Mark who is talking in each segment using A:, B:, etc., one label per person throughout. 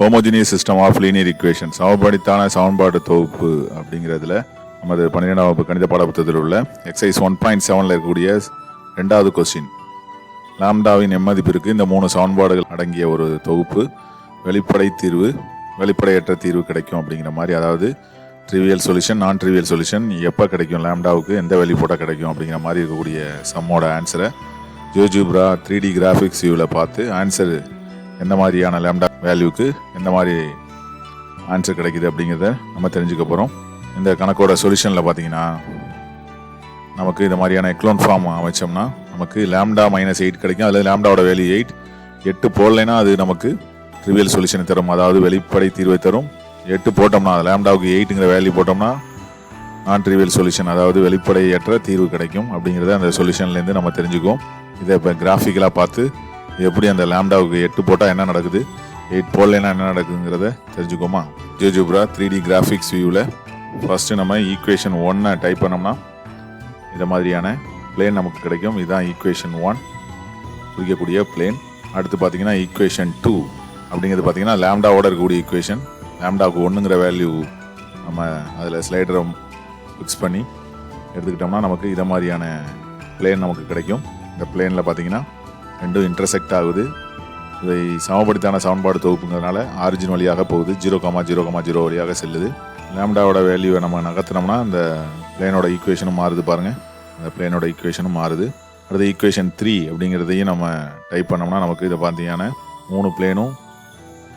A: Homogeneous system of linear equation சமபடித்தான சமன்பாடு தொகுப்பு அப்படிங்கிறதுல நமது பன்னிரெண்டாம் வகுப்பு கணித பாடப்புத்தகத்தில் உள்ள எக்ஸைஸ் ஒன் பாயிண்ட் செவனில் இருக்கக்கூடிய ரெண்டாவது கொஸ்டின். லாம்டாவின் எம்மதிப்பிற்கு இந்த மூணு சமன்பாடுகள் அடங்கிய ஒரு தொகுப்பு. வெளிப்படை தீர்வு வெளிப்படையற்ற தீர்வு கிடைக்கும் அப்படிங்கிற மாதிரி அதாவது ட்ரிவியல் சொல்யூஷன் நான் ட்ரிவியல் சொல்யூஷன் எப்போ கிடைக்கும் லாம்டாவுக்கு எந்த வெளி கிடைக்கும் அப்படிங்கிற மாதிரி இருக்கக்கூடிய சம்மோட ஆன்சரை ஜோஜூப்ரா த்ரீ டி கிராஃபிக்ஸ் வியூவில் பார்த்து ஆன்சர் எந்த மாதிரியான லேம்டா வேல்யூக்கு எந்த மாதிரி ஆன்சர் கிடைக்குது அப்படிங்கிறத நம்ம தெரிஞ்சுக்க போகிறோம் இந்த கணக்கோட சொல்யூஷனில் பார்த்தீங்கன்னா நமக்கு இந்த மாதிரியான எக்லோன் ஃபார்ம் அமைச்சோம்னா நமக்கு லேம்டா மைனஸ் எயிட் கிடைக்கும். அதில் லேம்டாவோட வேல்யூ எயிட் எட்டு போடலைன்னா அது நமக்கு ட்ரிவியல் சொல்யூஷனை தரும். அதாவது வெளிப்படை தீர்வை தரும். எட்டு போட்டோம்னா லேம்டாவுக்கு எயிட்டுங்கிற வேல்யூ போட்டோம்னா நான் ட்ரிவியல் சொல்யூஷன் அதாவது வெளிப்படையற்ற தீர்வு கிடைக்கும் அப்படிங்கிறத அந்த சொல்யூஷன்லேருந்து நம்ம தெரிஞ்சுக்குவோம். இதை இப்போ கிராஃபிக்கலாக பார்த்து எப்படி அந்த லேம்டாவுக்கு எட்டு போட்டால் என்ன நடக்குது? எயிட் போடலைன்னா என்ன நடக்குதுங்கிறத தெரிஞ்சுக்கோமா? ஜேஜூப்ரா த்ரீ டி கிராஃபிக்ஸ் வியூவில் ஃபஸ்ட்டு நம்ம ஈக்குவேஷன் ஒன்னை டைப் பண்ணோம்னா இந்த மாதிரியான பிளேன் நமக்கு கிடைக்கும். இதுதான் ஈக்குவேஷன் ஒன் குறிக்கக்கூடிய பிளேன் அடுத்து பார்த்தீங்கன்னா ஈக்குவேஷன் டூ அப்படிங்கிறது பார்த்தீங்கன்னா லேம்டாவோட இருக்கக்கூடிய ஈக்குவேஷன் லேம்டாவுக்கு ஒன்றுங்கிற வேல்யூ நம்ம அதில் ஸ்லைடரை ஃபிக்ஸ் பண்ணி எடுத்துக்கிட்டோம்னா நமக்கு இதை மாதிரியான பிளேன் நமக்கு கிடைக்கும். இந்த பிளேனில் பார்த்தீங்கன்னா ரெண்டும் இன்டர்செக்ட் ஆகுது. இதை சமப்படுத்தான சமன்பாடு தொகுப்புங்கிறதுனால ஆரிஜின் வழியாக போகுது. Zero comma zero comma zero வழியாக செல்லுது. லேம்டாவோட வேல்யூவை நம்ம நகர்த்தினோம்னா அந்த பிளேனோட ஈக்குவேஷனும் மாறுது பாருங்கள் அந்த பிளேனோட ஈக்குவேஷனும் மாறுது. அடுத்து ஈக்குவேஷன் த்ரீ அப்படிங்கிறதையும் நம்ம டைப் பண்ணோம்னா நமக்கு இதை பார்த்தீங்கன்னா மூணு பிளேனும்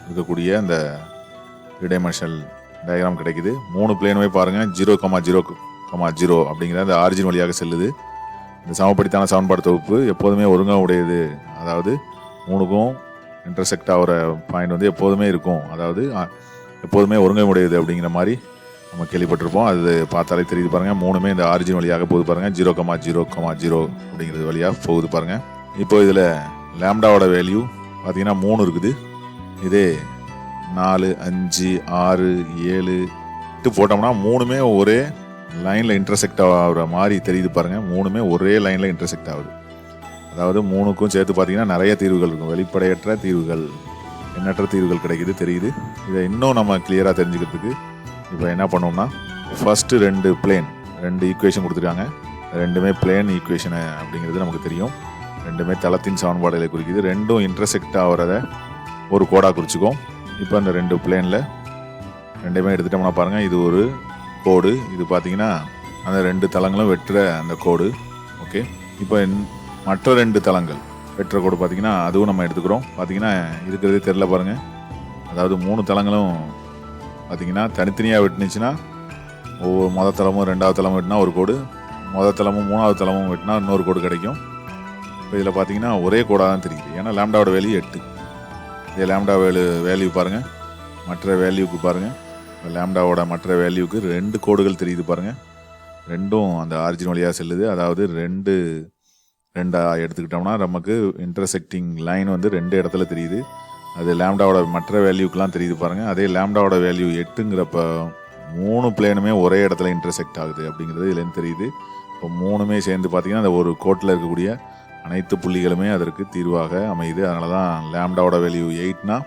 A: இருக்கக்கூடிய அந்த ரிடைமென்ஷனல் டயக்ராம் கிடைக்குது. மூணு பிளேனுமே பாருங்கள் zero comma zero comma zero அப்படிங்கிற அந்த ஆரிஜின் வழியாக செல்லுது. இந்த சமப்படுத்தான சமன்பாடு தொகுப்பு எப்போதுமே ஒருங்காக உடையது. அதாவது மூணுக்கும் இன்டர்செக்ட் ஆகிற பாயிண்ட் வந்து எப்போதுமே இருக்கும். அதாவது எப்போதுமே ஒருங்கை உடையது அப்படிங்கிற மாதிரி நம்ம கேள்விப்பட்டிருப்போம். அது பார்த்தாலே தெரியுது பாருங்கள் மூணுமே இந்த ஆரிஜின் வழியாக போகுது பாருங்கள் zero comma zero comma zero அப்படிங்கிறது வழியாக போகுது பாருங்கள் இப்போ இதில் லேம்டாவோட வேல்யூ பார்த்தீங்கன்னா மூணு இருக்குது. இதே நாலு அஞ்சு ஆறு ஏழு போட்டோம்னா மூணுமே ஒரே லைனில் இன்டர்செக்ட் ஆகிற மாதிரி தெரியுது பாருங்கள் மூணுமே ஒரே லைனில் இன்டர்செக்ட் ஆகுது. அதாவது மூணுக்கும் சேர்த்து பார்த்தீங்கன்னா நிறைய தீர்வுகள் இருக்கும். வெளிப்படையற்ற தீர்வுகள் எண்ணற்ற தீர்வுகள் கிடைக்கிது தெரியுது. இதை இன்னும் நம்ம கிளியராக தெரிஞ்சுக்கிறதுக்கு இப்போ என்ன பண்ணோம்னா ஃபஸ்ட்டு ரெண்டு பிளேன் ரெண்டு ஈக்குவேஷன் கொடுத்துருக்காங்க. ரெண்டுமே பிளேன் ஈக்குவேஷனு அப்படிங்கிறது நமக்கு தெரியும். ரெண்டுமே தளத்தின் சமன்பாடுகளை குறிக்குது. ரெண்டும் இன்டர்செக்ட் ஆகிறத ஒரு கோடாக குறிச்சிக்கும். இப்போ அந்த ரெண்டு பிளேனில் ரெண்டுமே எடுத்துட்டோம்னா பாருங்கள் இது ஒரு கோடு. இது பார்த்தீங்கன்னா அந்த ரெண்டு தளங்களும் வெட்டுற அந்த கோடு. ஓகே இப்போ மற்ற ரெண்டு தளங்கள் வெட்டுற கோடு பார்த்தீங்கன்னா அதுவும் நம்ம எடுத்துக்கிறோம். பார்த்தீங்கன்னா இருக்கிறதே தெரில பாருங்கள் அதாவது மூணு தளங்களும் பார்த்தீங்கன்னா தனித்தனியாக வெட்டினுச்சுன்னா ஒவ்வொரு மொதல் தளமும் ரெண்டாவது தளமும் வெட்டினா ஒரு கோடு. மொதல் தளமும் மூணாவது தளமும் வெட்டினா இன்னொரு கோடு கிடைக்கும். இப்போ இதில் பார்த்தீங்கன்னா ஒரே கோடாக தான் தெரியுது. ஏன்னா லேம்டாவோட வேல்யூ எட்டு. இதே லேம்டா வேலு வேல்யூ பாருங்கள் மற்ற வேல்யூக்கு பாருங்கள் லேம்டாவோட மற்ற வேல்யூக்கு ரெண்டு கோடுகள் தெரியுது பாருங்கள் ரெண்டும் அந்த ஆரிஜின் வழியாக செல்லுது. அதாவது ரெண்டு ரெண்டாக எடுத்துக்கிட்டோம்னா நமக்கு இன்டர்செக்டிங் லைன் வந்து ரெண்டு இடத்துல தெரியுது. அது லேம்டாவோட மற்ற வேல்யூக்கெலாம் தெரியுது பாருங்கள் அதே லேம்டாவோட வேல்யூ எட்டுங்கிறப்ப மூணு பிளேனுமே ஒரே இடத்துல இன்டர்செக்ட் ஆகுது அப்படிங்கிறது இதுலேருந்து தெரியுது. இப்போ மூணுமே சேர்ந்து பார்த்தீங்கன்னா அந்த ஒரு கோட்டில் இருக்கக்கூடிய அனைத்து புள்ளிகளுமே அதற்கு தீர்வாக அமையுது. அதனால தான் லேம்டாவோட வேல்யூ எயிட்னா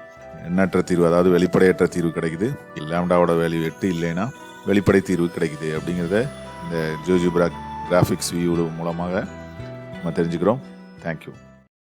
A: எண்ணற்ற தீர்வு அதாவது வெளிப்படையற்ற தீர்வு கிடைக்குது. லேம்டாவோட வேல்யூ எட்டு இல்லைன்னா வெளிப்படை தீர்வு கிடைக்குது அப்படிங்கிறத இந்த ஜோஜிபிரா கிராஃபிக்ஸ் வியூ மூலமாக நம்ம தெரிஞ்சுக்கிறோம். தேங்க்யூ